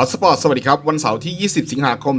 อตสปอร์ตสวัสดีครับ วันเสาร์ที่ 20 สิงหาคม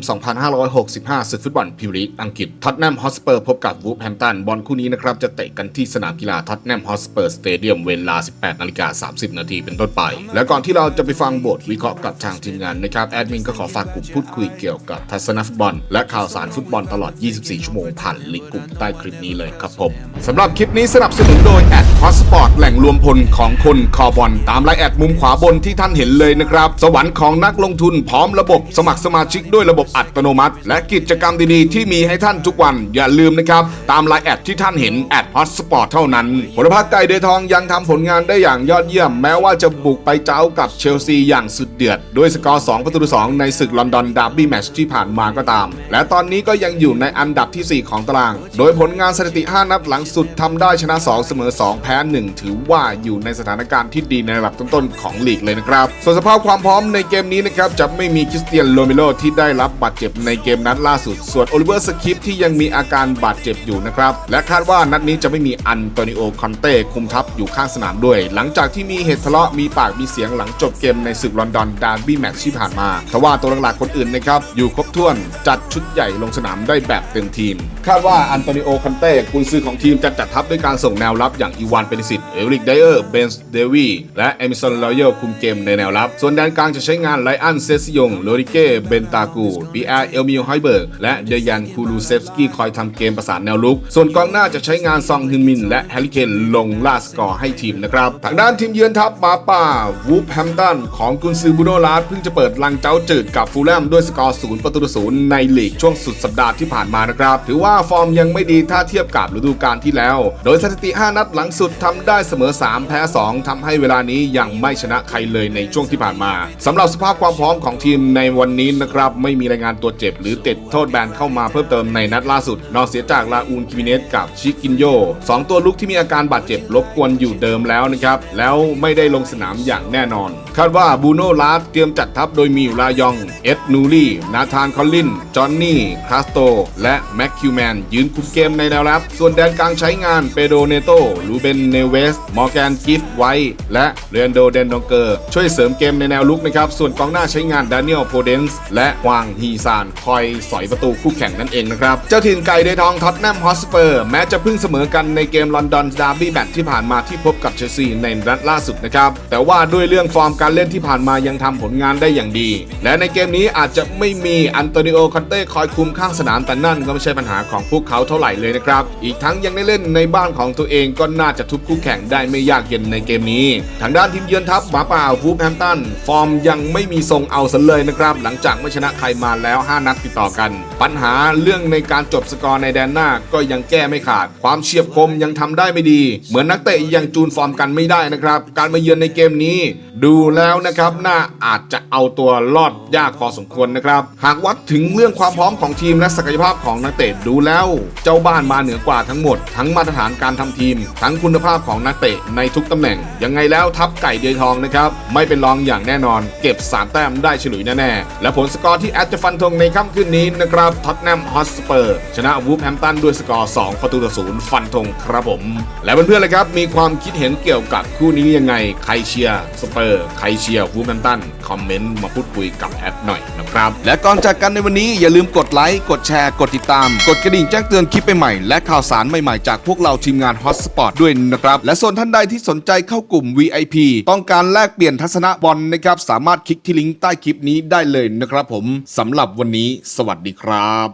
2565ศึกฟุตบอลพรีเมียร์ลีกอังกฤษท็อตแนมฮอตสเปอร์พบกับวูฟแฮมตันบอลคู่นี้นะครับ จะเตะกันที่สนามกีฬาท็อตแนมฮอตสเปอร์สเตเดียมเวลา 18 นาฬิกา 30 นาทีเป็นต้นไป และก่อนที่เราจะไปฟังบทวิเคราะห์กับทางทีมงานนะครับ แอดมินก็ขอฝากกลุ่มพูดคุยเกี่ยวกับทัศนฟุตบอล และข่าวสารฟุตบอลตลอด 24 ชั่วโมงผ่านลิงก์กลุ่มใต้คลิปนี้เลยครับผมสำหรับคลิปนี้สนับสนุนโดยแอดฮอตสปอร์ตแหล่งรวมพลของคนคอบอลตามไลน์แอดมุมขวาบนที่ท่านเห็นเลยนะครับสวรรค์ของนักลงงทุนพร้อมระบบสมัครสมาชิกด้วยระบบอัตโนมัติ และกิจกรรมดีๆ ที่มีให้ท่านทุกวันอย่าลืมนะครับ ตามไลน์แอดที่ท่านเห็นแอดฮอตสปอร์ตเท่านั้นผลพักไก่เดยทองยังทำผลงานได้อย่างยอดเยี่ยม แม้ว่าจะบุกไปเจ้ากับเชลซีอย่างสุดเดือด ด้วยสกอร์2ประตูต่อ2ในศึกลอนดอนดาร์บี้แมตช์ที่ผ่านมาก็ตาม และตอนนี้ก็ยังอยู่ในอันดับทีสี่4 ของตาราง โดยผลงานสถิติ 5 นัดหลังสุดทำได้ชนะ 2 เสมอ 2 แพ้ 1 ถือว่าอยู่ในสถานการณ์ที่ดีในระดับต้นๆของลีกเลยนะครับส่วนสภาพความพร้อมในเกมนี้นะครับครับจะไม่มีคริสเตียนโรเมโรที่ได้รับบาดเจ็บในเกมนัดล่าสุด ส่วนโอลิเวอร์สคิปที่ยังมีอาการบาดเจ็บอยู่นะครับ และคาดว่านัดนี้จะไม่มีอันโตนิโอคอนเต้คุมทัพอยู่ข้างสนามด้วย หลังจากที่มีเหตุทะเลาะมีปากมีเสียงหลังจบเกมในศึกลอนดอนดาร์บี้แมตช์ที่ผ่านมาทว่าตัวหลักๆคนอื่นนะครับอยู่ครบถ้วนจัดชุดใหญ่ลงสนามได้แบบเต็มทีม คาดว่าอันโตนิโอคอนเต้กุนซือของทีมจะจัดทัพด้วยการส่งแนวรับอย่างอีวานเปนิสิตเอริกไดเออร์เบนส์เดวีและเอมิสันลอยเยลคุมเกมในแนวรับ ส่วนแดนกลางจะใช้งานไลอนเซซิยงโลริเก้เบนตากูบีอาร์เอลมิโอไฮเบิร์กและเดยันคูลูเซฟสกี้คอยทำเกมประสานแนวลุก ส่วนกองหน้าจะใช้งานซองฮึนมิน และแฮร์ริเคนลงล่าสกอร์ให้ทีมนะครับทางด้านทีมเยือนทัพมาป่าวูฟแฮมตันของกุนซือบูโนลาร์เพิ่งจะเปิดลังเจ้าจืดกับฟูลแลมด้วยสกอร์ศูนย์ประตูศูนย์ในลีกช่วงสุดสัปดาห์ที่ผ่านมานะครับ ถือว่าฟอร์มยังไม่ดีถ้าเทียบกับฤดูกาลที่แล้ว โดยสถิติ 5 นัดหลังสุดทำได้เสมอ 3 แพ้ 2ทำให้เวลานี้ยังไม่ชนะใครเลยในช่วงที่ผ่านมาสำหรับสภาพความพร้อมของทีมในวันนี้นะครับไม่มีรายงานตัวเจ็บ หรือติดโทษแบนเข้ามาเพิ่มเติมในนัดล่าสุด นอกเสียจากลาอูนคิมิเนสกับชิกินโยสองตัวลุกที่มีอาการบาดเจ็บรบกวนอยู่เดิมแล้วนะครับ แล้วไม่ได้ลงสนามอย่างแน่นอน คาดว่าบูโน่ลาสเตรียมจัดทัพโดยมีลายอง เอ็ดนูรี่นาธานคอลลิน จอนนี่คาสโต และแม็กคิวแมนยืนคุมเกมในแนวรับ ส่วนแดนกลางใช้งานเปโดเนโตลูเบนเนเวสมอร์แกนกิฟไวท์และเรนโดเดนดองเกอร์ช่วยเสริมเกมในแนวลุกนะครับส่วนกองหน้าใช้งานดานิเอลโพเดนส์และฮวางฮีซานคอยสอยประตูคู่แข่งนั่นเองนะครับ เจ้าถิ่นไก่เดทองท็อตแนมฮอสเปอร์แม้จะเพิ่งเสมอกันในเกมลอนดอนดาร์บี้แมตช์ที่ผ่านมาที่พบกับเชลซีในนัดล่าสุดนะครับ แต่ว่าด้วยเรื่องฟอร์มการเล่นที่ผ่านมายังทำผลงานได้อย่างดี และในเกมนี้อาจจะไม่มีอันโตนิโอคอนเต้คอยคุมข้างสนามแต่นั่นก็ไม่ใช่ปัญหาของพวกเขาเท่าไหร่เลยนะครับ อีกทั้งยังได้เล่นในบ้านของตัวเองก็น่าจะทุบคู่แข่งได้ไม่ยากเย็นในเกมนี้ ทางด้านทีมเยือนทัพหมาป่าวูฟแฮมตันฟอร์มยังไม่มีทรงเอาซะเลยนะครับ หลังจากไม่ชนะใครมาแล้ว 5 นัดติดต่อกัน ปัญหาเรื่องในการจบสกอร์ในแดนหน้าก็ยังแก้ไม่ขาด ความเฉียบคมยังทำได้ไม่ดี เหมือนนักเตะยังจูนฟอร์มกันไม่ได้นะครับ การมาเยือนในเกมนี้ ดูแล้วนะครับน่าอาจจะเอาตัวรอดยากพอสมควรนะครับหากวัดถึงเรื่องความพร้อมของทีมและศักยภาพของนักเตะดูแล้ว เจ้าบ้านมาเหนือกว่าทั้งหมด ทั้งมาตรฐานการทำทีม ทั้งคุณภาพของนักเตะในทุกตำแหน่ง ยังไงแล้วทัพไก่เดือยทองนะครับไม่เป็นรองอย่างแน่นอน เก็บ3แต้มได้ฉลุยแน่ๆ และผลสกอร์ที่แอดจะฟันธงในค่ำคืนนี้นะครับท็อตแนมฮอตสเปอร์ชนะวูฟแฮมตันด้วยสกอร์ 2 ประตูต่อศูนย์ฟันธงครับผม และเพื่อนๆเลยครับ มีความคิดเห็นเกี่ยวกับคู่นี้ยังไง ใครเชียร์สเปอร์ ใครเชียร์วูฟแฮมตัน คอมเมนต์มาพูดคุยกับแอดหน่อย ครับ และก่อนจากกันในวันนี้อย่าลืมกดไลค์ กดแชร์ กดติดตาม กดกระดิ่งแจ้งเตือนคลิปใหม่ๆและข่าวสารใหม่ๆจากพวกเราทีมงาน Hotspot ด้วยนะครับ และส่วนท่านใดที่สนใจเข้ากลุ่ม VIP ต้องการแลกเปลี่ยนทัศนะบอลนะครับสามารถคลิกที่ลิงก์ใต้คลิปนี้ได้เลยนะครับผมสำหรับวันนี้ สวัสดีครับ